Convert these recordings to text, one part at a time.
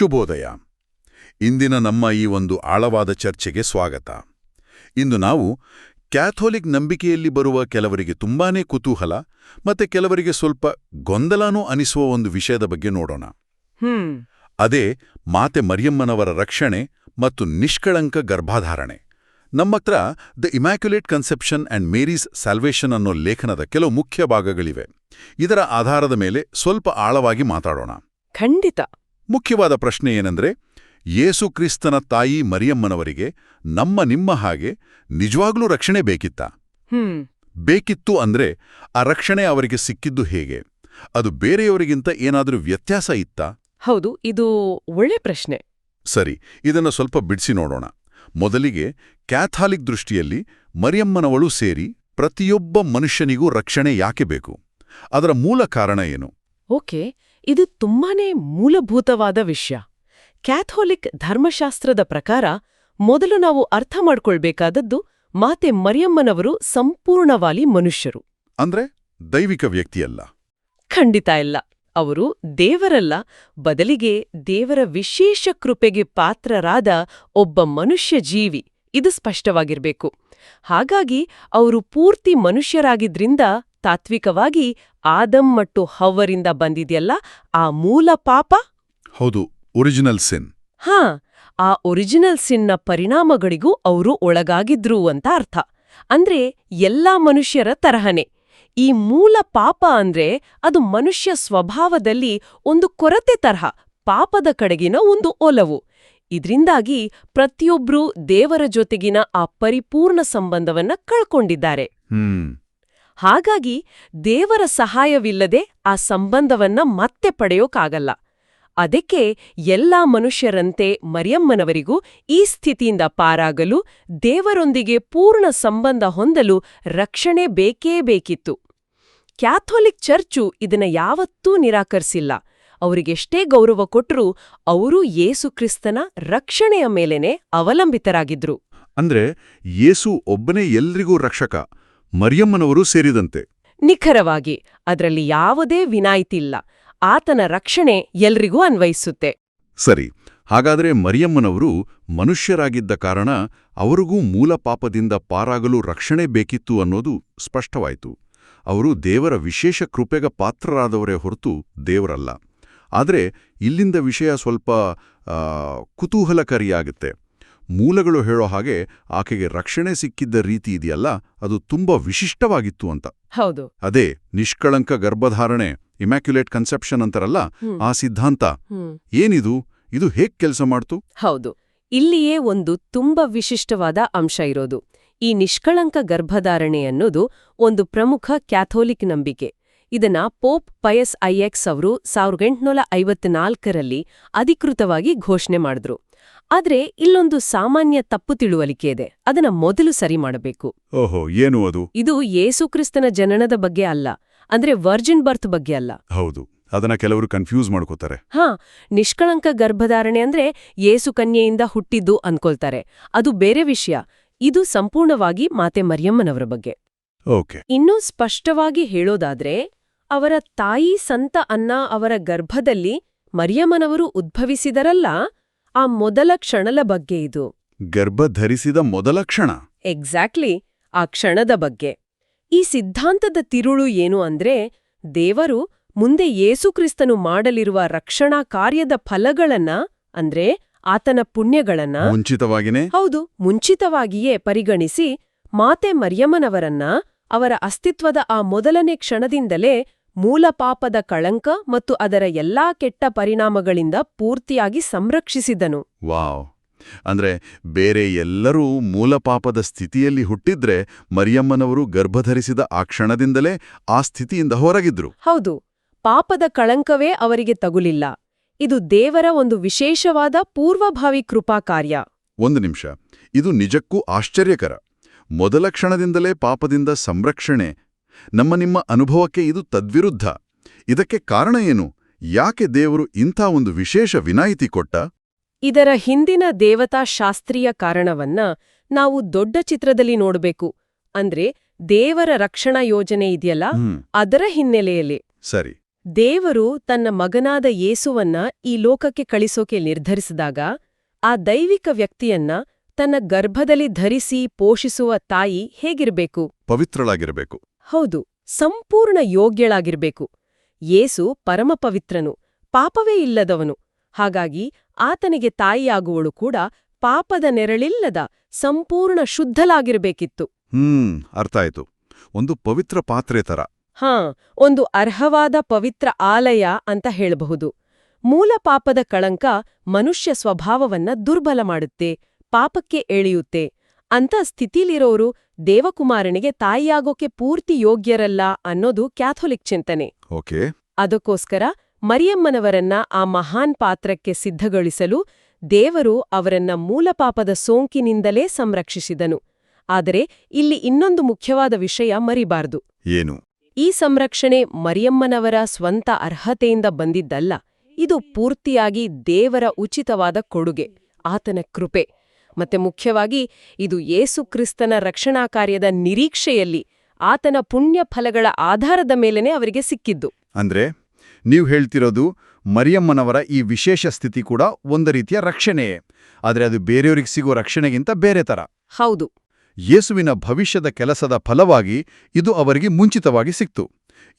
ಶುಭೋದಯ ಇಂದಿನ ನಮ್ಮ ಈ ಒಂದು ಆಳವಾದ ಚರ್ಚೆಗೆ ಸ್ವಾಗತ. ಇಂದು ನಾವು ಕ್ಯಾಥೋಲಿಕ್ ನಂಬಿಕೆಯಲ್ಲಿ ಬರುವ ಕೆಲವರಿಗೆ ತುಂಬಾನೇ ಕುತೂಹಲ ಮತ್ತೆ ಕೆಲವರಿಗೆ ಸ್ವಲ್ಪ ಗೊಂದಲನೂ ಅನಿಸುವ ಒಂದು ವಿಷಯದ ಬಗ್ಗೆ ನೋಡೋಣ. ಅದೇ ಮಾತೆ ಮರಿಯಮ್ಮನವರ ರಕ್ಷಣೆ ಮತ್ತು ನಿಷ್ಕಳಂಕ ಗರ್ಭಾಧಾರಣೆ. ನಮ್ಮತ್ರ the immaculate conception and Mary's salvation ಅನ್ನೋ ಲೇಖನದ ಕೆಲವು ಮುಖ್ಯ ಭಾಗಗಳಿವೆ. ಇದರ ಆಧಾರದ ಮೇಲೆ ಸ್ವಲ್ಪ ಆಳವಾಗಿ ಮಾತಾಡೋಣ. ಖಂಡಿತ. ಮುಖ್ಯವಾದ ಪ್ರಶ್ನೆ ಏನೆಂದರೆ ಯೇಸು ಕ್ರಿಸ್ತನ ತಾಯಿ ಮರಿಯಮ್ಮನವರಿಗೆ ನಮ್ಮ ನಿಮ್ಮ ಹಾಗೆ ನಿಜವಾಗ್ಲೂ ರಕ್ಷಣೆ ಬೇಕಿತ್ತಾ? ಬೇಕಿತ್ತು ಅಂದ್ರೆ ಆ ರಕ್ಷಣೆ ಅವರಿಗೆ ಸಿಕ್ಕಿದ್ದು ಹೇಗೆ? ಅದು ಬೇರೆಯವರಿಗಿಂತ ಏನಾದರೂ ವ್ಯತ್ಯಾಸ ಇತ್ತಾ? ಹೌದು ಇದು ಒಳ್ಳೆ ಪ್ರಶ್ನೆ. ಸರಿ ಇದನ್ನು ಸ್ವಲ್ಪ ಬಿಡಿಸಿ ನೋಡೋಣ. ಮೊದಲಿಗೆ ಕ್ಯಾಥಾಲಿಕ್ ದೃಷ್ಟಿಯಲ್ಲಿ ಮರಿಯಮ್ಮನವಳು ಸೇರಿ ಪ್ರತಿಯೊಬ್ಬ ಮನುಷ್ಯನಿಗೂ ರಕ್ಷಣೆ ಯಾಕೆ ಬೇಕು? ಅದರ ಮೂಲ ಕಾರಣ ಏನು? ಓಕೆ ಇದು ತುಂಬಾನೇ ಮೂಲಭೂತವಾದ ವಿಷಯ. ಕ್ಯಾಥೋಲಿಕ್ ಧರ್ಮಶಾಸ್ತ್ರದ ಪ್ರಕಾರ ಮೊದಲು ನಾವು ಅರ್ಥ ಮಾಡ್ಕೊಳ್ಬೇಕಾದದ್ದು ಮಾತೆ ಮರಿಯಮ್ಮನವರು ಸಂಪೂರ್ಣವಾಗಿ ಮನುಷ್ಯರು. ಅಂದ್ರೆ ದೈವಿಕ ವ್ಯಕ್ತಿಯಲ್ಲ. ಖಂಡಿತ ಇಲ್ಲ. ಅವರು ದೇವರಲ್ಲ ಬದಲಿಗೆ ದೇವರ ವಿಶೇಷ ಕೃಪೆಗೆ ಪಾತ್ರರಾದ ಒಬ್ಬ ಮನುಷ್ಯ ಜೀವಿ. ಇದು ಸ್ಪಷ್ಟವಾಗಿರ್ಬೇಕು. ಹಾಗಾಗಿ ಅವರು ಪೂರ್ತಿ ಮನುಷ್ಯರಾಗಿದ್ರಿಂದ ತಾತ್ವಿಕವಾಗಿ ಆದಂ ಮತ್ತು ಹವ್ವರಿಂದ ಬಂದಿದೆಯಲ್ಲ ಆ ಮೂಲ ಪಾಪ? ಹೌದು ಒರಿಜಿನಲ್ ಸಿನ್ ಹಾ ಆ ಒರಿಜಿನಲ್ ಸಿನ್ನ ಪರಿಣಾಮಗಳಿಗೂ ಅವರು ಒಳಗಾಗಿದ್ರು ಅಂತ ಅರ್ಥ. ಅಂದ್ರೆ ಎಲ್ಲಾ ಮನುಷ್ಯರ ತರಹನೆ. ಈ ಮೂಲ ಪಾಪ ಅಂದ್ರೆ ಅದು ಮನುಷ್ಯ ಸ್ವಭಾವದಲ್ಲಿ ಒಂದು ಕೊರತೆ ತರಹ ಪಾಪದ ಕಡೆಗಿನ ಒಂದು ಒಲವು. ಇದ್ರಿಂದಾಗಿ ಪ್ರತಿಯೊಬ್ರೂ ದೇವರ ಜೊತೆಗಿನ ಆ ಪರಿಪೂರ್ಣ ಸಂಬಂಧವನ್ನ ಕಳ್ಕೊಂಡಿದ್ದಾರೆ. ಹ್ಮ್. ಹಾಗಾಗಿ ದೇವರ ಸಹಾಯವಿಲ್ಲದೆ ಆ ಸಂಬಂಧವನ್ನ ಮತ್ತೆ ಪಡೆಯೋಕಾಗಲ್ಲ. ಅದಕ್ಕೆ ಎಲ್ಲಾ ಮನುಷ್ಯರಂತೆ ಮರಿಯಮ್ಮನವರಿಗೂ ಈ ಸ್ಥಿತಿಯಿಂದ ಪಾರಾಗಲು ದೇವರೊಂದಿಗೆ ಪೂರ್ಣ ಸಂಬಂಧ ಹೊಂದಲು ರಕ್ಷಣೆ ಬೇಕೇ ಬೇಕಿತ್ತು. ಕ್ಯಾಥೋಲಿಕ್ ಚರ್ಚು ಇದನ್ನ ಯಾವತ್ತೂ ನಿರಾಕರಿಸಿಲ್ಲ. ಅವರಿಗೆಷ್ಟೇ ಗೌರವ ಕೊಟ್ಟರೂ ಅವರು ಯೇಸುಕ್ರಿಸ್ತನ ರಕ್ಷಣೆಯ ಮೇಲೇನೆ ಅವಲಂಬಿತರಾಗಿದ್ರು. ಅಂದ್ರೆ ಯೇಸು ಒಬ್ಬನೇ ಎಲ್ರಿಗೂ ರಕ್ಷಕ. ಮರಿಯಮ್ಮನವರು ಸೇರಿದಂತೆ. ನಿಖರವಾಗಿ ಅದರಲ್ಲಿ ಯಾವುದೇ ವಿನಾಯಿತಿಲ್ಲ ಆತನ ರಕ್ಷಣೆ ಎಲ್ರಿಗೂ ಅನ್ವಯಿಸುತ್ತೆ. ಸರಿ ಹಾಗಾದ್ರೆ ಮರಿಯಮ್ಮನವರು ಮನುಷ್ಯರಾಗಿದ್ದ ಕಾರಣ ಅವರಿಗೂ ಮೂಲ ಪಾಪದಿಂದ ಪಾರಾಗಲು ರಕ್ಷಣೆ ಬೇಕಿತ್ತು ಅನ್ನೋದು ಸ್ಪಷ್ಟವಾಯಿತು. ಅವರು ದೇವರ ವಿಶೇಷ ಕೃಪೆಗ ಪಾತ್ರರಾದವರೇ ಹೊರತು ದೇವರಲ್ಲ. ಆದರೆ ಇಲ್ಲಿಂದ ವಿಷಯ ಸ್ವಲ್ಪ ಕುತೂಹಲಕಾರಿಯಾಗುತ್ತೆ. ಮೂಲಗಳು ಹೇಳೋ ಹಾಗೆ ಆಕೆಗೆ ರಕ್ಷಣೆ ಸಿಕ್ಕಿದ್ದ ರೀತಿ ಇದೆಯಲ್ಲ ಅದು ತುಂಬಾ ವಿಶಿಷ್ಟವಾಗಿತ್ತು ಅಂತ. ಹೌದು. ಅದೇ ನಿಷ್ಕಳಂಕ ಗರ್ಭಧಾರಣೆ ಇಮ್ಯಾಕ್ಯುಲೇಟ್ ಕನ್ಸೆಪ್ಷನ್ ಅಂತಾರಲ್ಲ. ಆ ಸಿದ್ಧಾಂತ. ಏನಿದು? ಇದು ಹೇಗ್ ಕೆಲಸ ಮಾಡ್ತು? ಹೌದು. ಇಲ್ಲಿಯೇ ಒಂದು ತುಂಬಾ ವಿಶಿಷ್ಟವಾದ ಅಂಶ ಇರೋದು. ಈ ನಿಷ್ಕಳಂಕ ಗರ್ಭಧಾರಣೆ ಅನ್ನೋದು ಒಂದು ಪ್ರಮುಖ ಕ್ಯಾಥೋಲಿಕ್ ನಂಬಿಕೆ. ಇದನ್ನ ಪೋಪ್ ಪಯಸ್ ಐಎಕ್ಸ್ ಅವರು ಸಾವಿರದ ಎಂಟುನೂರ ಐವತ್ನಾಲ್ಕರಲ್ಲಿ ಅಧಿಕೃತವಾಗಿ ಘೋಷಣೆ ಮಾಡಿದ್ರು. ಆದ್ರೆ ಇಲ್ಲೊಂದು ಸಾಮಾನ್ಯ ತಪ್ಪು ತಿಳುವಳಿಕೆ ಇದೆ. ಅದನ್ನ ಮೊದಲು ಸರಿ ಮಾಡಬೇಕು. ಓಹೋ ಏನು ಅದು? ಇದು ಯೇಸುಕ್ರಿಸ್ತನ ಜನನದ ಬಗ್ಗೆ ಅಲ್ಲ. ಅಂದ್ರೆ ವರ್ಜಿನ್ ಬರ್ತ್ ಬಗ್ಗೆ ಅಲ್ಲ. ಹೌದು. ಅದನ್ನ ಕೆಲವರು ಕನ್ಫ್ಯೂಸ್ ಮಾಡ್ಕೋತಾರೆ. ಹಾ ನಿಷ್ಕಳಂಕ ಗರ್ಭಧಾರಣೆ ಅಂದ್ರೆ ಯೇಸು ಕನ್ಯೆಯಿಂದ ಹುಟ್ಟಿದ್ದು ಅನ್ಕೊಳ್ತಾರೆ. ಅದು ಬೇರೆ ವಿಷಯ. ಇದು ಸಂಪೂರ್ಣವಾಗಿ ಮಾತೆ ಮರಿಯಮ್ಮನವರ ಬಗ್ಗೆ. ಓಕೆ. ಇನ್ನೂ ಸ್ಪಷ್ಟವಾಗಿ ಹೇಳೋದಾದ್ರೆ ಅವರ ತಾಯಿ ಸಂತ ಅನ್ನ ಅವರ ಗರ್ಭದಲ್ಲಿ ಮರಿಯಮ್ಮನವರು ಉದ್ಭವಿಸಿದರಲ್ಲ ಆ ಮೊದಲ ಕ್ಷಣಲ ಬಗ್ಗೆ ಇದು. ಗರ್ಭ ಧರಿಸಿದ ಮೊದಲ ಕ್ಷಣ. ಎಕ್ಸಾಕ್ಟ್ಲಿ ಆ ಕ್ಷಣದ ಬಗ್ಗೆ. ಈ ಸಿದ್ಧಾಂತದ ತಿರುಳು ಏನು ಅಂದ್ರೆ ದೇವರು ಮುಂದೆ ಯೇಸುಕ್ರಿಸ್ತನು ಮಾಡಲಿರುವ ರಕ್ಷಣಾ ಕಾರ್ಯದ ಫಲಗಳನ್ನ ಅಂದ್ರೆ ಆತನ ಪುಣ್ಯಗಳನ್ನ ಮುಂಚಿತವಾಗಿನೇ? ಹೌದು ಮುಂಚಿತವಾಗಿಯೇ ಪರಿಗಣಿಸಿ ಮಾತೆ ಮರಿಯಮ್ಮನವರನ್ನ ಅವರ ಅಸ್ತಿತ್ವದ ಆ ಮೊದಲನೇ ಕ್ಷಣದಿಂದಲೇ ಮೂಲ ಪಾಪದ ಕಳಂಕ ಮತ್ತು ಅದರ ಎಲ್ಲಾ ಕೆಟ್ಟ ಪರಿಣಾಮಗಳಿಂದ ಪೂರ್ತಿಯಾಗಿ ಸಂರಕ್ಷಿಸಿದನು. ವಾವ್. ಅಂದ್ರೆ ಬೇರೆ ಎಲ್ಲರೂ ಮೂಲ ಪಾಪದ ಸ್ಥಿತಿಯಲ್ಲಿ ಹುಟ್ಟಿದ್ರೆ ಮರಿಯಮ್ಮನವರು ಗರ್ಭಧರಿಸಿದ ಆ ಕ್ಷಣದಿಂದಲೇ ಆ ಸ್ಥಿತಿಯಿಂದ ಹೊರಗಿದ್ರು. ಹೌದು. ಪಾಪದ ಕಳಂಕವೇ ಅವರಿಗೆ ತಗುಲಿಲ್ಲ. ಇದು ದೇವರ ಒಂದು ವಿಶೇಷವಾದ ಪೂರ್ವಭಾವಿ ಕೃಪಾ ಕಾರ್ಯ. ಒಂದು ನಿಮಿಷ. ಇದು ನಿಜಕ್ಕೂ ಆಶ್ಚರ್ಯಕರ. ಮೊದಲ ಕ್ಷಣದಿಂದಲೇ ಪಾಪದಿಂದ ಸಂರಕ್ಷಣೆ ನಮ್ಮ ನಿಮ್ಮ ಅನುಭವಕ್ಕೆ ಇದು ತದ್ವಿರುದ್ಧ. ಇದಕ್ಕೆ ಕಾರಣ ಏನು? ಯಾಕೆ ದೇವರು ಇಂಥ ಒಂದು ವಿಶೇಷ ವಿನಾಯಿತಿ ಕೊಟ್ಟ? ಇದರ ಹಿಂದಿನ ದೇವತಾ ಶಾಸ್ತ್ರೀಯ ಕಾರಣವನ್ನ ನಾವು ದೊಡ್ಡ ಚಿತ್ರದಲ್ಲಿ ನೋಡಬೇಕು. ಅಂದ್ರೆ ದೇವರ ರಕ್ಷಣಾ ಯೋಜನೆ ಇದೆಯಲ್ಲ? ಅದರ ಹಿನ್ನೆಲೆಯಲ್ಲಿ. ಸರಿ. ದೇವರು ತನ್ನ ಮಗನಾದ ಯೇಸುವನ್ನ ಈ ಲೋಕಕ್ಕೆ ಕಳಿಸೋಕೆ ನಿರ್ಧರಿಸಿದಾಗ ಆ ದೈವಿಕ ವ್ಯಕ್ತಿಯನ್ನ ತನ್ನ ಗರ್ಭದಲ್ಲಿ ಧರಿಸಿ ಪೋಷಿಸುವ ತಾಯಿ ಹೇಗಿರಬೇಕು? ಪವಿತ್ರಳಾಗಿರಬೇಕು. ಹೌದು ಸಂಪೂರ್ಣ ಯೋಗ್ಯಳಾಗಿರ್ಬೇಕು. ಯೇಸು ಪರಮಪವಿತ್ರನು ಪಾಪವೇ ಇಲ್ಲದವನು. ಹಾಗಾಗಿ ಆತನಿಗೆ ತಾಯಿಯಾಗುವಳು ಕೂಡ ಪಾಪದ ನೆರಳಿಲ್ಲದ ಸಂಪೂರ್ಣ ಶುದ್ಧಲಾಗಿರ್ಬೇಕಿತ್ತು ಹ್ಮ್ ಅರ್ಥ ಆಯ್ತು ಒಂದು ಪವಿತ್ರ ಪಾತ್ರೆ ತರ. ಹಾ ಒಂದು ಅರ್ಹವಾದ ಪವಿತ್ರ ಆಲಯ ಅಂತ ಹೇಳಬಹುದು. ಮೂಲ ಪಾಪದ ಕಳಂಕ ಮನುಷ್ಯ ಸ್ವಭಾವವನ್ನ ದುರ್ಬಲ ಮಾಡುತ್ತೆ ಪಾಪಕ್ಕೆ ಎಳೆಯುತ್ತೆ. ಅಂತ ಸ್ಥಿತಿಲಿರೋರು ದೇವಕುಮಾರನಿಗೆ ತಾಯಿಯಾಗೋಕೆ ಪೂರ್ತಿ ಯೋಗ್ಯರಲ್ಲ ಅನ್ನೋದು ಕ್ಯಾಥೋಲಿಕ್ ಚಿಂತನೆ. ಓಕೆ. ಅದಕ್ಕೋಸ್ಕರ ಮರಿಯಮ್ಮನವರನ್ನ ಆ ಮಹಾನ್ ಪಾತ್ರಕ್ಕೆ ಸಿದ್ಧಗೊಳಿಸಲು ದೇವರು ಅವರನ್ನ ಮೂಲಪಾಪದ ಸೋಂಕಿನಿಂದಲೇ ಸಂರಕ್ಷಿಸಿದನು. ಆದರೆ ಇಲ್ಲಿ ಇನ್ನೊಂದು ಮುಖ್ಯವಾದ ವಿಷಯ ಮರಿಬಾರ್ದು. ಏನು? ಈ ಸಂರಕ್ಷಣೆ ಮರಿಯಮ್ಮನವರ ಸ್ವಂತ ಅರ್ಹತೆಯಿಂದ ಬಂದಿದ್ದಲ್ಲ ಇದು ಪೂರ್ತಿಯಾಗಿ ದೇವರ ಉಚಿತವಾದ ಕೊಡುಗೆ ಆತನ ಕೃಪೆ. ಮತ್ತೆ ಮುಖ್ಯವಾಗಿ ಇದು ಯೇಸು ಕ್ರಿಸ್ತನ ರಕ್ಷಣಾ ಕಾರ್ಯದ ನಿರೀಕ್ಷೆಯಲ್ಲಿ ಆತನ ಪುಣ್ಯ ಫಲಗಳ ಆಧಾರದ ಮೇಲೆನೆ ಅವರಿಗೆ ಸಿಕ್ಕಿದ್ದು. ಅಂದ್ರೆ ನೀವು ಹೇಳ್ತಿರೋದು ಮರಿಯಮ್ಮನವರ ಈ ವಿಶೇಷ ಸ್ಥಿತಿ ಕೂಡ ಒಂದು ರೀತಿಯ ರಕ್ಷಣೆಯೇ. ಆದರೆ ಅದು ಬೇರೆಯವರಿಗೆ ಸಿಗೋ ರಕ್ಷಣೆಗಿಂತ ಬೇರೆ ತರ. ಹೌದು. ಯೇಸುವಿನ ಭವಿಷ್ಯದ ಕೆಲಸದ ಫಲವಾಗಿ ಇದು ಅವರಿಗೆ ಮುಂಚಿತವಾಗಿ ಸಿಕ್ತು.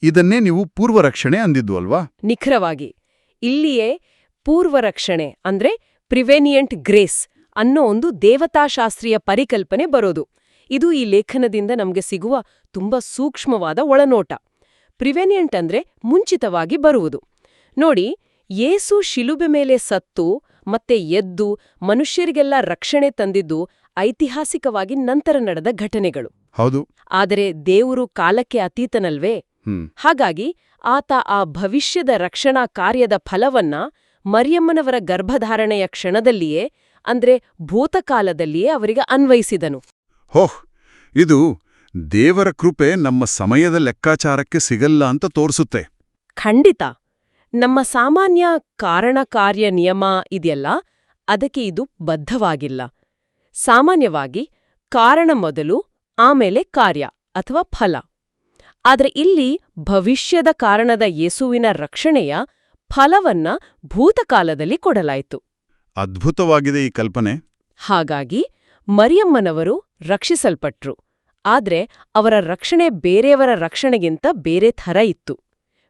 ಇದನ್ನೇ ನೀವು ಪೂರ್ವ ರಕ್ಷಣೆ ಅಂದಿದ್ದು ಅಲ್ವಾ? ನಿಖರವಾಗಿ. ಇಲ್ಲಿಯೇ ಪೂರ್ವ ರಕ್ಷಣೆ ಅಂದ್ರೆ ಪ್ರಿವೆನಿಯಂಟ್ ಗ್ರೇಸ್ ಅನ್ನೋ ಒಂದು ದೇವತಾಶಾಸ್ತ್ರೀಯ ಪರಿಕಲ್ಪನೆ ಬರೋದು. ಇದು ಈ ಲೇಖನದಿಂದ ನಮಗೆ ಸಿಗುವ ತುಂಬಾ ಸೂಕ್ಷ್ಮವಾದ ಒಳನೋಟ. ಪ್ರಿವೆನಿಯಂಟ್ ಅಂದ್ರೆ ಮುಂಚಿತವಾಗಿ ಬರುವುದು. ನೋಡಿ ಯೇಸು ಶಿಲುಬೆ ಮೇಲೆ ಸತ್ತು ಮತ್ತೆ ಎದ್ದು ಮನುಷ್ಯರಿಗೆಲ್ಲ ರಕ್ಷಣೆ ತಂದಿದ್ದು ಐತಿಹಾಸಿಕವಾಗಿ ನಂತರ ನಡೆದ ಘಟನೆಗಳು. ಹೌದು. ಆದರೆ ದೇವರು ಕಾಲಕ್ಕೆ ಅತೀತನಲ್ವೇ? ಹಾಗಾಗಿ ಆತ ಆ ಭವಿಷ್ಯದ ರಕ್ಷಣಾ ಕಾರ್ಯದ ಫಲವನ್ನ ಮರಿಯಮ್ಮನವರ ಗರ್ಭಧಾರಣೆಯ ಕ್ಷಣದಲ್ಲಿಯೇ ಅಂದ್ರೆ ಭೂತಕಾಲದಲ್ಲಿಯೇ ಅವರಿಗೆ ಅನ್ವಯಿಸಿದನು. ಹೋಹ್ ಇದು ದೇವರ ಕೃಪೆ ನಮ್ಮ ಸಮಯದ ಲೆಕ್ಕಾಚಾರಕ್ಕೆ ಸಿಗಲ್ಲ ಅಂತ ತೋರಿಸುತ್ತೆ. ಖಂಡಿತ. ನಮ್ಮ ಸಾಮಾನ್ಯ ಕಾರಣ ಕಾರ್ಯ ನಿಯಮ ಇದೆಯಲ್ಲ ಅದಕ್ಕೆ ಇದು ಬದ್ಧವಾಗಿಲ್ಲ. ಸಾಮಾನ್ಯವಾಗಿ ಕಾರಣ ಮೊದಲು ಆಮೇಲೆ ಕಾರ್ಯ ಅಥವಾ ಫಲ. ಆದರೆ ಇಲ್ಲಿ ಭವಿಷ್ಯದ ಕಾರಣದ ಯೇಸುವಿನ ರಕ್ಷಣೆಯ ಫಲವನ್ನ ಭೂತಕಾಲದಲ್ಲಿ ಕೊಡಲಾಯಿತು. ಅದ್ಭುತವಾಗಿದೆ ಈ ಕಲ್ಪನೆ. ಹಾಗಾಗಿ ಮರಿಯಮ್ಮನವರು ರಕ್ಷಿಸಲ್ಪಟ್ರು. ಆದ್ರೆ ಅವರ ರಕ್ಷಣೆ ಬೇರೆಯವರ ರಕ್ಷಣೆಗಿಂತ ಬೇರೆ ಥರ ಇತ್ತು.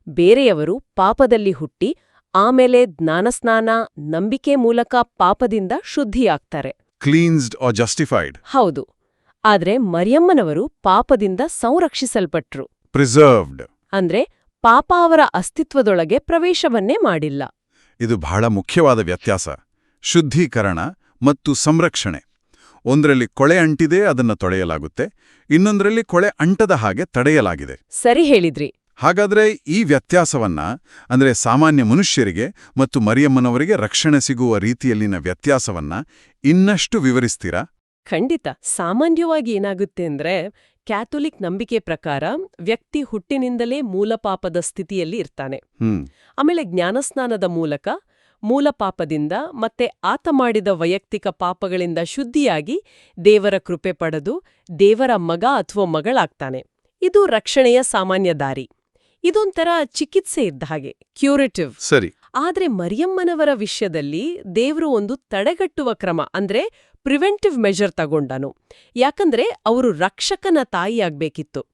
ಬೇರೆಯವರು ಪಾಪದಲ್ಲಿ ಹುಟ್ಟಿ ಆಮೇಲೆ ಜ್ಞಾನಸ್ನಾನ ನಂಬಿಕೆ ಮೂಲಕ ಪಾಪದಿಂದ ಶುದ್ಧಿಯಾಗ್ತಾರೆ. ಕ್ಲೀನ್ಸ್ಡ್ ಆರ್ ಜಸ್ಟಿಫೈಡ್ ಹೌದು. ಆದ್ರೆ ಮರಿಯಮ್ಮನವರು ಪಾಪದಿಂದ ಸಂರಕ್ಷಿಸಲ್ಪಟ್ರು. ಪ್ರಿಸರ್ವ್ಡ್ ಅಂದ್ರೆ ಪಾಪ ಅವರ ಅಸ್ತಿತ್ವದೊಳಗೆ ಪ್ರವೇಶವನ್ನೇ ಮಾಡಿಲ್ಲ. ಇದು ಬಹಳ ಮುಖ್ಯವಾದ ವ್ಯತ್ಯಾಸ. ಶುದ್ಧೀಕರಣ ಮತ್ತು ಸಂರಕ್ಷಣೆ. ಒಂದರಲ್ಲಿ ಕೊಳೆ ಅಂಟಿದೆ ಅದನ್ನ ತೊಳೆಯಲಾಗುತ್ತೆ. ಇನ್ನೊಂದರಲ್ಲಿ ಕೊಳೆ ಅಂಟದ ಹಾಗೆ ತಡೆಯಲಾಗಿದೆ. ಸರಿ ಹೇಳಿದ್ರಿ. ಹಾಗಾದ್ರೆ ಈ ವ್ಯತ್ಯಾಸವನ್ನ ಅಂದ್ರೆ ಸಾಮಾನ್ಯ ಮನುಷ್ಯರಿಗೆ ಮತ್ತು ಮರಿಯಮ್ಮನವರಿಗೆ ರಕ್ಷಣೆ ಸಿಗುವ ರೀತಿಯಲ್ಲಿನ ವ್ಯತ್ಯಾಸವನ್ನ ಇನ್ನಷ್ಟು ವಿವರಿಸ್ತೀರಾ? ಖಂಡಿತ. ಸಾಮಾನ್ಯವಾಗಿ ಏನಾಗುತ್ತೆ ಅಂದ್ರೆ ಕ್ಯಾಥೊಲಿಕ್ ನಂಬಿಕೆ ಪ್ರಕಾರ ವ್ಯಕ್ತಿ ಹುಟ್ಟಿನಿಂದಲೇ ಮೂಲಪಾಪದ ಸ್ಥಿತಿಯಲ್ಲಿ ಇರ್ತಾನೆ. ಹ್ಮ್. ಆಮೇಲೆ ಜ್ಞಾನಸ್ನಾನದ ಮೂಲಕ ಮೂಲಪಾಪದಿಂದ ಮತ್ತೆ ಆತ ಮಾಡಿದ ವೈಯಕ್ತಿಕ ಪಾಪಗಳಿಂದ ಶುದ್ಧಿಯಾಗಿ ದೇವರ ಕೃಪೆ ಪಡೆದು ದೇವರ ಮಗ ಅಥವಾ ಮಗಳಾಗ್ತಾನೆ. ಇದು ರಕ್ಷಣೆಯ ಸಾಮಾನ್ಯ ದಾರಿ. ಇದೊಂಥರ ಚಿಕಿತ್ಸೆ ಇದ್ದ ಹಾಗೆ ಕ್ಯೂರೇಟಿವ್. ಸರಿ. ಆದ್ರೆ ಮರಿಯಮ್ಮನವರ ವಿಷಯದಲ್ಲಿ ದೇವರು ಒಂದು ತಡೆಗಟ್ಟುವ ಕ್ರಮ ಅಂದ್ರೆ ಪ್ರಿವೆಂಟಿವ್ ಮೆಜರ್ ತಗೊಂಡನು. ಯಾಕಂದ್ರೆ ಅವರು ರಕ್ಷಕನ ತಾಯಿಯಾಗ್ಬೇಕಿತ್ತು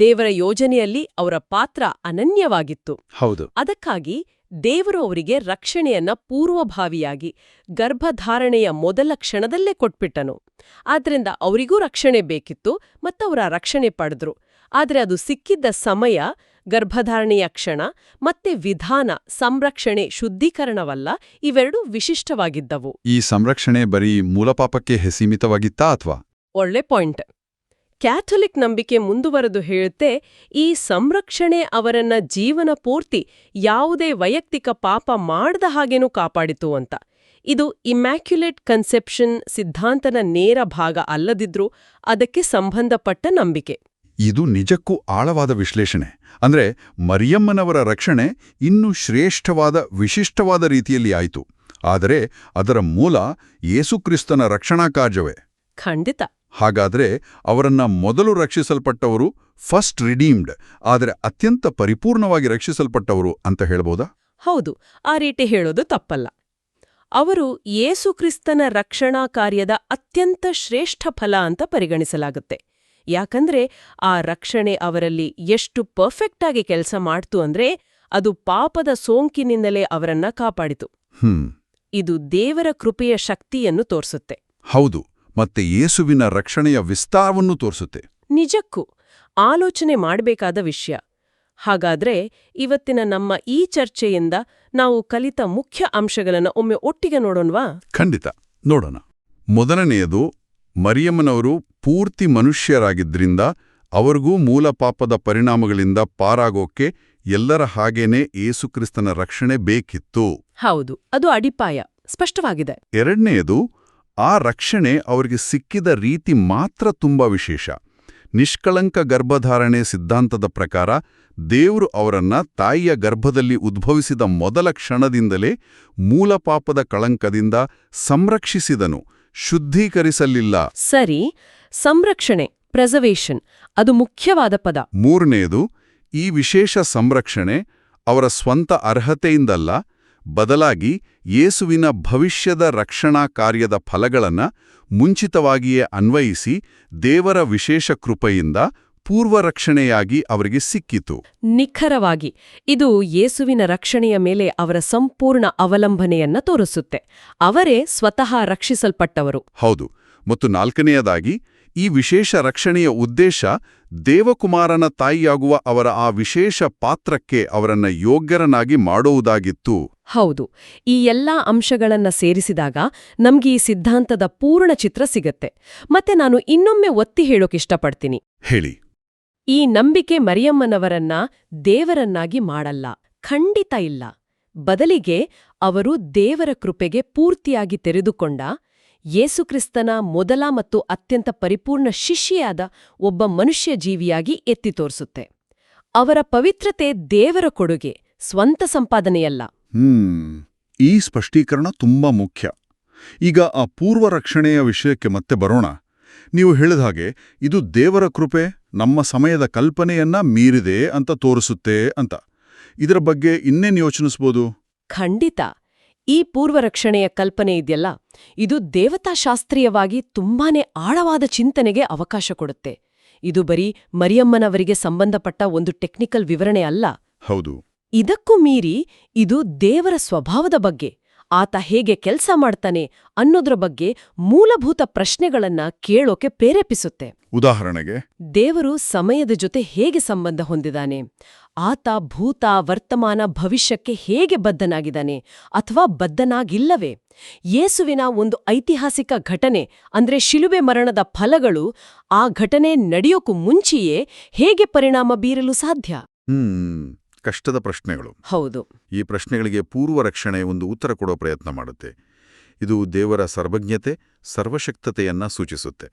ದೇವರ ಯೋಜನೆಯಲ್ಲಿ ಅವರ ಪಾತ್ರ ಅನನ್ಯವಾಗಿತ್ತು. ಹೌದು. ಅದಕ್ಕಾಗಿ ದೇವರು ಅವರಿಗೆ ರಕ್ಷಣೆಯನ್ನ ಪೂರ್ವಭಾವಿಯಾಗಿ ಗರ್ಭಧಾರಣೆಯ ಮೊದಲ ಕ್ಷಣದಲ್ಲೇ ಕೊಟ್ಬಿಟ್ಟನು. ಆದ್ರಿಂದ ಅವರಿಗೂ ರಕ್ಷಣೆ ಬೇಕಿತ್ತು ಮತ್ತವರ ರಕ್ಷಣೆ ಪಡೆದ್ರು. ಆದರೆ ಅದು ಸಿಕ್ಕಿದ್ದ ಸಮಯ ಗರ್ಭಧಾರಣೆಯ ಕ್ಷಣ ಮತ್ತೆ ವಿಧಾನ ಸಂರಕ್ಷಣೆ ಶುದ್ಧೀಕರಣವಲ್ಲ ಇವೆರಡೂ ವಿಶಿಷ್ಟವಾಗಿದ್ದವು. ಈ ಸಂರಕ್ಷಣೆ ಬರೀ ಮೂಲಪಾಪಕ್ಕೆ ಸೀಮಿತವಾಗಿತ್ತಾ ಅಥವಾ? ಒಳ್ಳೆ ಪಾಯಿಂಟ್. ಕ್ಯಾಥೋಲಿಕ್ ನಂಬಿಕೆ ಮುಂದುವರೆದು ಹೇಳುತ್ತೆ ಈ ಸಂರಕ್ಷಣೆ ಅವರನ್ನ ಜೀವನ ಪೂರ್ತಿ ಯಾವುದೇ ವೈಯಕ್ತಿಕ ಪಾಪ ಮಾಡದ ಹಾಗೇನೂ ಕಾಪಾಡಿತು ಅಂತ. ಇದು ಇಮ್ಯಾಕ್ಯುಲೇಟ್ ಕನ್ಸೆಪ್ಷನ್ ಸಿದ್ಧಾಂತನ ನೇರ ಭಾಗ ಅಲ್ಲದಿದ್ರೂ ಅದಕ್ಕೆ ಸಂಬಂಧಪಟ್ಟ ನಂಬಿಕೆ. ಇದು ನಿಜಕ್ಕೂ ಆಳವಾದ ವಿಶ್ಲೇಷಣೆ. ಅಂದ್ರೆ ಮರಿಯಮ್ಮನವರ ರಕ್ಷಣೆ ಇನ್ನೂ ಶ್ರೇಷ್ಠವಾದ ವಿಶಿಷ್ಟವಾದ ರೀತಿಯಲ್ಲಿ ಆಯಿತು. ಆದರೆ ಅದರ ಮೂಲ ಯೇಸುಕ್ರಿಸ್ತನ ರಕ್ಷಣಾ ಕಾರ್ಯವೇ. ಖಂಡಿತ. ಹಾಗಾದ್ರೆ ಅವರನ್ನ ಮೊದಲು ರಕ್ಷಿಸಲ್ಪಟ್ಟವರು ಫಸ್ಟ್ ರಿಡೀಮ್ಡ್ ಆದರೆ ಅತ್ಯಂತ ಪರಿಪೂರ್ಣವಾಗಿ ರಕ್ಷಿಸಲ್ಪಟ್ಟವರು ಅಂತ ಹೇಳ್ಬೋದಾ? ಹೌದು ಆ ರೀತಿ ಹೇಳೋದು ತಪ್ಪಲ್ಲ. ಅವರು ಯೇಸುಕ್ರಿಸ್ತನ ರಕ್ಷಣಾ ಕಾರ್ಯದ ಅತ್ಯಂತ ಶ್ರೇಷ್ಠ ಫಲ ಅಂತ ಪರಿಗಣಿಸಲಾಗುತ್ತೆ. ಯಾಕಂದ್ರೆ ಆ ರಕ್ಷಣೆ ಅವರಲ್ಲಿ ಎಷ್ಟು ಪರ್ಫೆಕ್ಟ್ ಆಗಿ ಕೆಲಸ ಮಾಡ್ತು ಅಂದ್ರೆ ಅದು ಪಾಪದ ಸೋಂಕಿನಿಂದಲೇ ಅವರನ್ನ ಕಾಪಾಡಿತು. ಇದು ದೇವರ ಕೃಪೆಯ ಶಕ್ತಿಯನ್ನು ತೋರಿಸುತ್ತೆ. ಹೌದು. ಮತ್ತೆ ಯೇಸುವಿನ ರಕ್ಷಣೆಯ ವಿಸ್ತಾರವನ್ನು ತೋರಿಸುತ್ತೆ. ನಿಜಕ್ಕೂ ಆಲೋಚನೆ ಮಾಡಬೇಕಾದ ವಿಷಯ. ಹಾಗಾದ್ರೆ ಇವತ್ತಿನ ನಮ್ಮ ಈ ಚರ್ಚೆಯಿಂದ ನಾವು ಕಲಿತ ಮುಖ್ಯ ಅಂಶಗಳನ್ನು ಒಮ್ಮೆ ಒಟ್ಟಿಗೆ ನೋಡೋಣವಾ? ಖಂಡಿತ. ನೋಡೋಣ. ಮೊದಲನೆಯದು ಮರಿಯಮ್ಮನವರು ಪೂರ್ತಿ ಮನುಷ್ಯರಾಗಿದ್ದರಿಂದ ಅವರಿಗೂ ಮೂಲ ಪಾಪದ ಪರಿಣಾಮಗಳಿಂದ ಪಾರಾಗೋಕೆ ಎಲ್ಲರ ಹಾಗೇನೆ ಏಸುಕ್ರಿಸ್ತನ ರಕ್ಷಣೆ ಬೇಕಿತ್ತು. ಹೌದು ಅದು ಅಡಿಪಾಯ ಸ್ಪಷ್ಟವಾಗಿದೆ. ಎರಡನೆಯದು ಆ ರಕ್ಷಣೆ ಅವರಿಗೆ ಸಿಕ್ಕಿದ ರೀತಿ ಮಾತ್ರ ತುಂಬಾ ವಿಶೇಷ. ನಿಷ್ಕಳಂಕ ಗರ್ಭಧಾರಣೆ ಸಿದ್ಧಾಂತದ ಪ್ರಕಾರ ದೇವರು ಅವರನ್ನ ತಾಯಿಯ ಗರ್ಭದಲ್ಲಿ ಉದ್ಭವಿಸಿದ ಮೊದಲ ಕ್ಷಣದಿಂದಲೇ ಮೂಲ ಪಾಪದ ಕಳಂಕದಿಂದ ಸಂರಕ್ಷಿಸಿದನು ಶುದ್ಧೀಕರಿಸಲಿಲ್ಲ. ಸರಿ ಸಂರಕ್ಷಣೆ ಪ್ರೆಸರ್ವೇಷನ್ ಅದು ಮುಖ್ಯವಾದ ಪದ. ಮೂರನೆಯದು ಈ ವಿಶೇಷ ಸಂರಕ್ಷಣೆ ಅವರ ಸ್ವಂತ ಅರ್ಹತೆಯಿಂದಲ್ಲ ಬದಲಾಗಿ ಯೇಸುವಿನ ಭವಿಷ್ಯದ ರಕ್ಷಣಾ ಕಾರ್ಯದ ಫಲಗಳನ್ನ ಮುಂಚಿತವಾಗಿಯೇ ಅನ್ವಯಿಸಿ ದೇವರ ವಿಶೇಷ ಕೃಪೆಯಿಂದ ಪೂರ್ವರಕ್ಷಣೆಯಾಗಿ ಅವರಿಗೆ ಸಿಕ್ಕಿತು. ನಿಖರವಾಗಿ ಇದು ಯೇಸುವಿನ ರಕ್ಷಣೆಯ ಮೇಲೆ ಅವರ ಸಂಪೂರ್ಣ ಅವಲಂಬನೆಯನ್ನ ತೋರಿಸುತ್ತೆ. ಅವರೇ ಸ್ವತಃ ರಕ್ಷಿಸಲ್ಪಟ್ಟವರು. ಹೌದು. ಮತ್ತು ನಾಲ್ಕನೆಯದಾಗಿ ಈ ವಿಶೇಷ ರಕ್ಷಣೆಯ ಉದ್ದೇಶ ದೇವಕುಮಾರನ ತಾಯಿಯಾಗುವ ಅವರ ಆ ವಿಶೇಷ ಪಾತ್ರಕ್ಕೆ ಅವರನ್ನ ಯೋಗ್ಯರನ್ನಾಗಿ ಮಾಡುವುದಾಗಿತ್ತು. ಹೌದು ಈ ಎಲ್ಲಾ ಅಂಶಗಳನ್ನ ಸೇರಿಸಿದಾಗ ನಮ್ಗೆ ಈ ಸಿದ್ಧಾಂತದ ಪೂರ್ಣ ಚಿತ್ರ ಸಿಗತ್ತೆ. ಮತ್ತೆ ನಾನು ಇನ್ನೊಮ್ಮೆ ಒತ್ತಿ ಹೇಳೋಕಿಷ್ಟಪಡ್ತೀನಿ ಹೇಳಿ. ಈ ನಂಬಿಕೆ ಮರಿಯಮ್ಮನವರನ್ನ ದೇವರನ್ನಾಗಿ ಮಾಡಲ್ಲ ಖಂಡಿತ ಇಲ್ಲ. ಬದಲಿಗೆ ಅವರು ದೇವರ ಕೃಪೆಗೆ ಪೂರ್ತಿಯಾಗಿ ತೆರೆದುಕೊಂಡ ಯೇಸುಕ್ರಿಸ್ತನ ಮೊದಲ ಮತ್ತು ಅತ್ಯಂತ ಪರಿಪೂರ್ಣ ಶಿಷ್ಯಾದ ಒಬ್ಬ ಮನುಷ್ಯ ಜೀವಿಯಾಗಿ ಎತ್ತಿ ತೋರಿಸುತ್ತೆ. ಅವರ ಪವಿತ್ರತೆ ದೇವರ ಕೊಡುಗೆ ಸ್ವಂತ ಸಂಪಾದನೆಯಲ್ಲ. ಹ್ಮ್ ಈ ಸ್ಪಷ್ಟೀಕರಣ ತುಂಬಾ ಮುಖ್ಯ. ಈಗ ಆ ಪೂರ್ವ ರಕ್ಷಣೆಯ ವಿಷಯಕ್ಕೆ ಮತ್ತೆ ಬರೋಣ. ನೀವು ಹೇಳಿದ ಹಾಗೆ ಇದು ದೇವರ ಕೃಪೆ ನಮ್ಮ ಸಮಯದ ಕಲ್ಪನೆಯನ್ನ ಮೀರಿದೆ ಅಂತ ತೋರಿಸುತ್ತೆ ಅಂತ. ಇದರ ಬಗ್ಗೆ ಇನ್ನೇನು ಯೋಚನಿಸ್ಬೋದು? ಖಂಡಿತ. ಈ ಪೂರ್ವರಕ್ಷಣೆಯ ಕಲ್ಪನೆ ಇದೆಯಲ್ಲ? ಇದು ದೇವತಾಶಾಸ್ತ್ರೀಯವಾಗಿ ತುಂಬಾನೇ ಆಳವಾದ ಚಿಂತನೆಗೆ ಅವಕಾಶ ಕೊಡುತ್ತೆ. ಇದು ಬರೀ ಮರಿಯಮ್ಮನವರಿಗೆ ಸಂಬಂಧಪಟ್ಟ ಒಂದು ಟೆಕ್ನಿಕಲ್ ವಿವರಣೆ ಅಲ್ಲ. ಹೌದು. ಇದಕ್ಕೂ ಮೀರಿ ಇದು ದೇವರ ಸ್ವಭಾವದ ಬಗ್ಗೆ ಆತ ಹೇಗೆ ಕೆಲಸ ಮಾಡ್ತಾನೆ ಅನ್ನೋದ್ರ ಬಗ್ಗೆ ಮೂಲಭೂತ ಪ್ರಶ್ನೆಗಳನ್ನ ಕೇಳೋಕೆ ಪ್ರೇರೇಪಿಸುತ್ತೆ. ಉದಾಹರಣೆಗೆ ದೇವರು ಸಮಯದ ಜೊತೆ ಹೇಗೆ ಸಂಬಂಧ ಹೊಂದಿದಾನೆ? ಆತ ಭೂತ ವರ್ತಮಾನ ಭವಿಷ್ಯಕ್ಕೆ ಹೇಗೆ ಬದ್ಧನಾಗಿದ್ದಾನೆ ಅಥವಾ ಬದ್ಧನಾಗಿಲ್ಲವೇ? ಯೇಸುವಿನ ಒಂದು ಐತಿಹಾಸಿಕ ಘಟನೆ ಅಂದ್ರೆ ಶಿಲುಬೆ ಮರಣದ ಫಲಗಳು ಆ ಘಟನೆ ನಡೆಯೋಕು ಮುಂಚೆಯೇ ಹೇಗೆ ಪರಿಣಾಮ ಬೀರಲು ಸಾಧ್ಯ? ಕಷ್ಟದ ಪ್ರಶ್ನೆಗಳು. ಹೌದು. ಈ ಪ್ರಶ್ನೆಗಳಿಗೆ ಪೂರ್ವ ರಕ್ಷಣೆ ಒಂದು ಉತ್ತರ ಕೊಡೋ ಪ್ರಯತ್ನ ಮಾಡುತ್ತೆ. ಇದು ದೇವರ ಸರ್ವಜ್ಞತೆ ಸರ್ವಶಕ್ತತೆಯನ್ನ ಸೂಚಿಸುತ್ತೆ.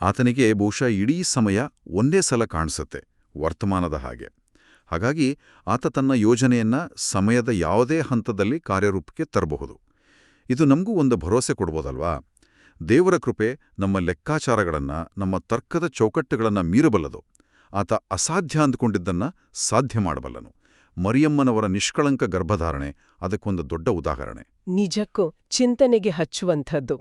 ಆತನಿಗೆ ಬಹುಶಃ ಇಡೀ ಸಮಯ ಒಂದೇ ಸಲ ಕಾಣಿಸುತ್ತೆ ವರ್ತಮಾನದ ಹಾಗೆ. ಹಾಗಾಗಿ ಆತ ತನ್ನ ಯೋಜನೆಯನ್ನ ಸಮಯದ ಯಾವುದೇ ಹಂತದಲ್ಲಿ ಕಾರ್ಯರೂಪಕ್ಕೆ ತರಬಹುದು. ಇದು ನಮಗೂ ಒಂದು ಭರವಸೆ ಕೊಡ್ಬೋದಲ್ವಾ? ದೇವರ ಕೃಪೆ ನಮ್ಮ ಲೆಕ್ಕಾಚಾರಗಳನ್ನ, ನಮ್ಮ ತರ್ಕದ ಚೌಕಟ್ಟುಗಳನ್ನ ಮೀರಬಲ್ಲದು. ಆತ ಅಸಾಧ್ಯ ಅಂದ್ಕೊಂಡಿದ್ದನ್ನ ಸಾಧ್ಯ ಮಾಡಬಲ್ಲನು. ಮರಿಯಮ್ಮನವರ ನಿಷ್ಕಳಂಕ ಗರ್ಭಧಾರಣೆ ಅದಕ್ಕೊಂದು ದೊಡ್ಡ ಉದಾಹರಣೆ. ನಿಜಕ್ಕೂ ಚಿಂತನೆಗೆ ಹಚ್ಚುವಂಥದ್ದು.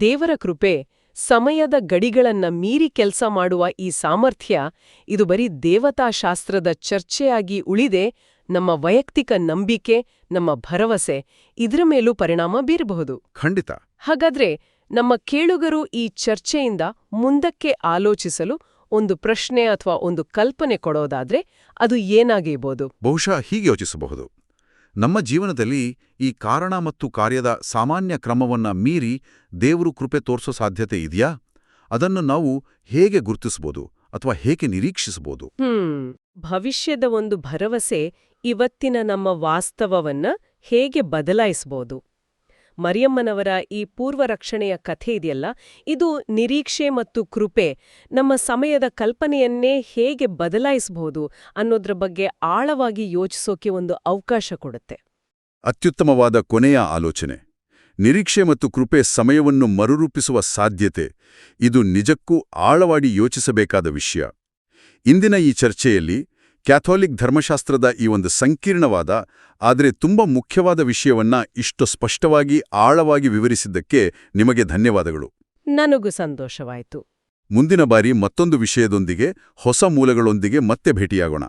ದೇವರ ಕೃಪೆ ಸಮಯದ ಗಡಿಗಳನ್ನ ಮೀರಿ ಕೆಲಸ ಮಾಡುವ ಈ ಸಾಮರ್ಥ್ಯ ಇದು ಬರೀ ದೇವತಾಶಾಸ್ತ್ರದ ಚರ್ಚೆಯಾಗಿ ಉಳಿದೆ ನಮ್ಮ ವೈಯಕ್ತಿಕ ನಂಬಿಕೆ ನಮ್ಮ ಭರವಸೆ ಇದ್ರ ಮೇಲೂ ಪರಿಣಾಮ ಬೀರಬಹುದು. ಖಂಡಿತ. ಹಾಗಾದ್ರೆ ನಮ್ಮ ಕೇಳುಗರು ಈ ಚರ್ಚೆಯಿಂದ ಮುಂದಕ್ಕೆ ಆಲೋಚಿಸಲು ಒಂದು ಪ್ರಶ್ನೆ ಅಥವಾ ಒಂದು ಕಲ್ಪನೆ ಕೊಡೋದಾದ್ರೆ ಅದು ಏನಾಗಿರ್ಬೋದು ಬಹುಶಃ ಹೀಗೆ ಯೋಚಿಸಬಹುದು. ನಮ್ಮ ಜೀವನದಲ್ಲಿ ಈ ಕಾರಣ ಮತ್ತು ಕಾರ್ಯದ ಸಾಮಾನ್ಯ ಕ್ರಮವನ್ನ ಮೀರಿ ದೇವರು ಕೃಪೆ ತೋರಿಸೋ ಸಾಧ್ಯತೆ ಇದೆಯಾ? ಅದನ್ನು ನಾವು ಹೇಗೆ ಗುರುತಿಸಬಹುದು ಅಥವಾ ಹೇಗೆ ನಿರೀಕ್ಷಿಸಬಹುದು? ಭವಿಷ್ಯದ ಒಂದು ಭರವಸೆ ಇವತ್ತಿನ ನಮ್ಮ ವಾಸ್ತವವನ್ನ ಹೇಗೆ ಬದಲಾಯಿಸಬಹುದು? ಮರಿಯಮ್ಮನವರ ಈ ಪೂರ್ವ ರಕ್ಷಣೆಯ ಕಥೆ ಇದೆಯಲ್ಲ? ಇದು ನಿರೀಕ್ಷೆ ಮತ್ತು ಕೃಪೆ, ನಮ್ಮ ಸಮಯದ ಕಲ್ಪನೆಯನ್ನೇ ಹೇಗೆ ಬದಲಾಯಿಸಬಹುದು ಅನ್ನೋದ್ರ ಬಗ್ಗೆ ಆಳವಾಗಿ ಯೋಚಿಸೋಕೆ ಒಂದು ಅವಕಾಶ ಕೊಡುತ್ತೆ. ಅತ್ಯುತ್ತಮವಾದ ಕೊನೆಯ ಆಲೋಚನೆ. ನಿರೀಕ್ಷೆ ಮತ್ತು ಕೃಪೆ ಸಮಯವನ್ನು ಮರುರೂಪಿಸುವ ಸಾಧ್ಯತೆ, ಇದು ನಿಜಕ್ಕೂ ಆಳವಾಗಿ ಯೋಚಿಸಬೇಕಾದ ವಿಷಯ. ಇಂದಿನ ಈ ಚರ್ಚೆಯಲ್ಲಿ ಕ್ಯಾಥೋಲಿಕ್ ಧರ್ಮಶಾಸ್ತ್ರದ ಈ ಒಂದು ಸಂಕೀರ್ಣವಾದ ಆದರೆ ತುಂಬ ಮುಖ್ಯವಾದ ವಿಷಯವನ್ನ ಇಷ್ಟು ಸ್ಪಷ್ಟವಾಗಿ ಆಳವಾಗಿ ವಿವರಿಸಿದ್ದಕ್ಕೆ ನಿಮಗೆ ಧನ್ಯವಾದಗಳು. ನನಗೂ ಸಂತೋಷವಾಯಿತು. ಮುಂದಿನ ಬಾರಿ ಮತ್ತೊಂದು ವಿಷಯದೊಂದಿಗೆ ಹೊಸ ಮೂಲಗಳೊಂದಿಗೆ ಮತ್ತೆ ಭೇಟಿಯಾಗೋಣ.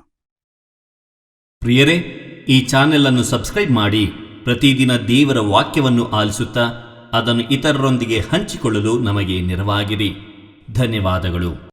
ಪ್ರಿಯರೇ ಈ ಚಾನೆಲ್ ಅನ್ನು ಸಬ್ಸ್ಕ್ರೈಬ್ ಮಾಡಿ ಪ್ರತಿದಿನ ದೇವರ ವಾಕ್ಯವನ್ನು ಆಲಿಸುತ್ತಾ ಅದನ್ನು ಇತರರೊಂದಿಗೆ ಹಂಚಿಕೊಳ್ಳಲು ನಮಗೆ ನೆರವಾಗಿರಿ ಧನ್ಯವಾದಗಳು.